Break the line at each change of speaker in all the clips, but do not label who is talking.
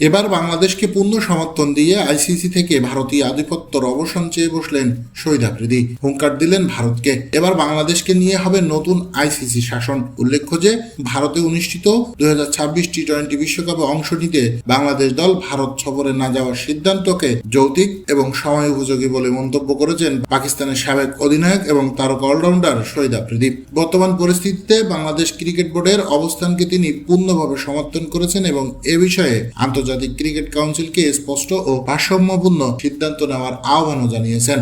এবার বাংলাদেশকে পূর্ণ সমর্থন দিয়ে আইসিসি থেকে ভারতীয় আধিপত্যর অবসান চেয়ে বসলেন শহীদ আফ্রিদি। হুঙ্কার দিলেন ভারতকে। এবার বাংলাদেশকে নিয়ে হবে নতুন আইসিসি শাসন। উল্লেখ্য যে, ভারতে অনুষ্ঠিত দুই টি টোয়েন্টি বিশ্বকাপে অংশ নিতে বাংলাদেশ দল ভারত সফরে না যাওয়ার সিদ্ধান্তকে যৌতিক এবং সময় উপযোগী বলে মন্তব্য করেছেন পাকিস্তানের সাবেক অধিনায়ক এবং তারকা অলরাউন্ডার শহীদ আফ্রিদি। বর্তমান পরিস্থিতিতে বাংলাদেশ ক্রিকেট বোর্ডের অবস্থানকে তিনি পূর্ণভাবে সমর্থন করেছেন এবং এ বিষয়ে আন্তর্জাতিক ক্রিকেট কাউন্সিলকে স্পষ্ট ও ভারসাম্যপূর্ণ সিদ্ধান্ত নেওয়ার আহ্বানও জানিয়েছেন।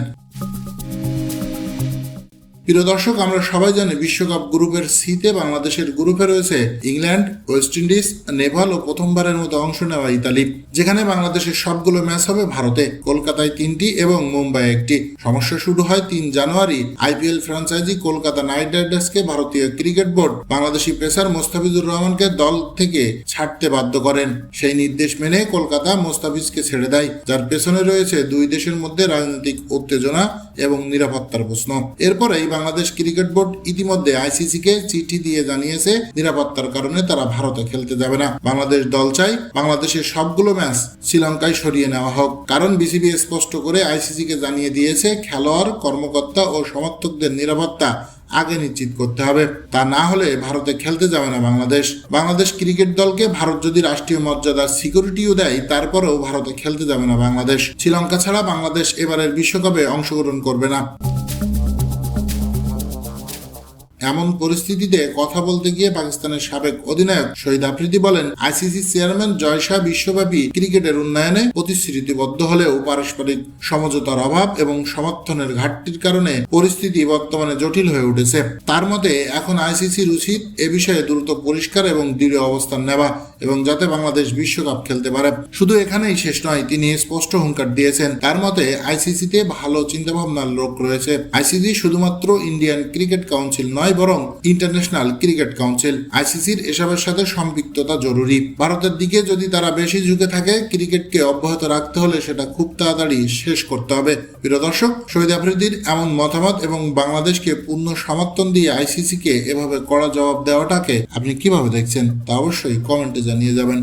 প্রিয় দর্শক, আমরা সবাই জানি বিশ্বকাপ গ্রুপের সিতে বাংলাদেশের গ্রুপে রয়েছে ইংল্যান্ড, ওয়েস্ট ইন্ডিজ, নেপাল ও প্রথমবারের মতো অংশ নেওয়া ইতালি। যেখানে বাংলাদেশের সবগুলো ম্যাচ হবে ভারতে, কলকাতায় তিনটি এবং মুম্বাই একটি। সমস্যা শুরু হয় তিন January. IPL franchise Kolkata Knight রাইডার্সকে ভারতীয় cricket board Bangladeshi pacer Mustafizur রহমানকে দল থেকে ছাড়তে বাধ্য করেন। সেই নির্দেশ মেনে কলকাতা মোস্তাফিজকে ছেড়ে দেয়, যার পেছনে রয়েছে দুই দেশের মধ্যে রাজনৈতিক উত্তেজনা এবং নিরাপত্তার প্রশ্ন। এরপরেই বাংলাদেশ ক্রিকেট বোর্ড ইতিমধ্যে আইসিসি কে চিঠি দিয়ে জানিয়েছে, নিরাপত্তার কারণে তারা ভারতে খেলতে যাবে না। বাংলাদেশ দল চাই বাংলাদেশের সবগুলো ম্যাচ শ্রীলঙ্কায় সরিয়ে নেওয়া হোক। কারণ বিসিবি স্পষ্ট করে আইসিসি কে জানিয়ে দিয়েছে, খেলোয়াড়, কর্মকর্তা ও সমর্থকদের নিরাপত্তা আগে নিশ্চিত করতে হবে। তা না হলে ভারতে খেলতে যাবে না বাংলাদেশ। বাংলাদেশ ক্রিকেট দলকে ভারত যদি রাষ্ট্রীয় মর্যাদার সিকিউরিটিও দেয়, তারপরেও ভারতে খেলতে যাবে না বাংলাদেশ। শ্রীলঙ্কা ছাড়া বাংলাদেশ এবারের বিশ্বকাপে অংশগ্রহণ করবে না। এমন পরিস্থিতিতে কথা বলতে গিয়ে পাকিস্তানের সাবেক অধিনায়ক শহীদ আফ্রিদি বলেন, আইসিসি চেয়ারম্যান জয় শাহ বিশ্বব্যাপী ক্রিকেটের উন্নয়নে প্রতিশ্রুতিবদ্ধ হলেও পারস্পরিক সমঝোতার অভাব এবং সমর্থনের ঘাটতির কারণে পরিস্থিতি বর্তমানে জটিল হয়ে উঠেছে। তার মতে, এখন আইসিসির উচিত এ বিষয়ে দ্রুত পরিষ্কার এবং দৃঢ় অবস্থান নেওয়া এবং যাতে বাংলাদেশ বিশ্বকাপ খেলতে পারে। শুধু এখানেই শেষ নয়, তিনি স্পষ্ট হুঙ্কার দিয়েছেন। তার মতে, আইসিসিতে ভালো চিন্তাভাবনার লোক রয়েছে। আইসিসি শুধুমাত্র ইন্ডিয়ান ক্রিকেট কাউন্সিল নয়, বরং ইন্টারন্যাশনাল ক্রিকেট কাউন্সিল আইসিসির এসবের সাথে সম্পৃক্ততা জরুরি। ভারতের দিকে যদি তারা বেশি ঝুঁকে থাকে, ক্রিকেটকে অব্যাহত রাখতে হলে সেটা খুব তাড়াতাড়ি শেষ করতে হবে। প্রিয় দর্শক শহীদ আফ্রিদির এমন মতামত এবং বাংলাদেশকে পূর্ণ সমর্থন দিয়ে আইসিসিকে এভাবে কড়া জবাব দেওয়াটাকে আপনি কীভাবে দেখছেন, তা অবশ্যই কমেন্টে জানিয়ে যাবেন।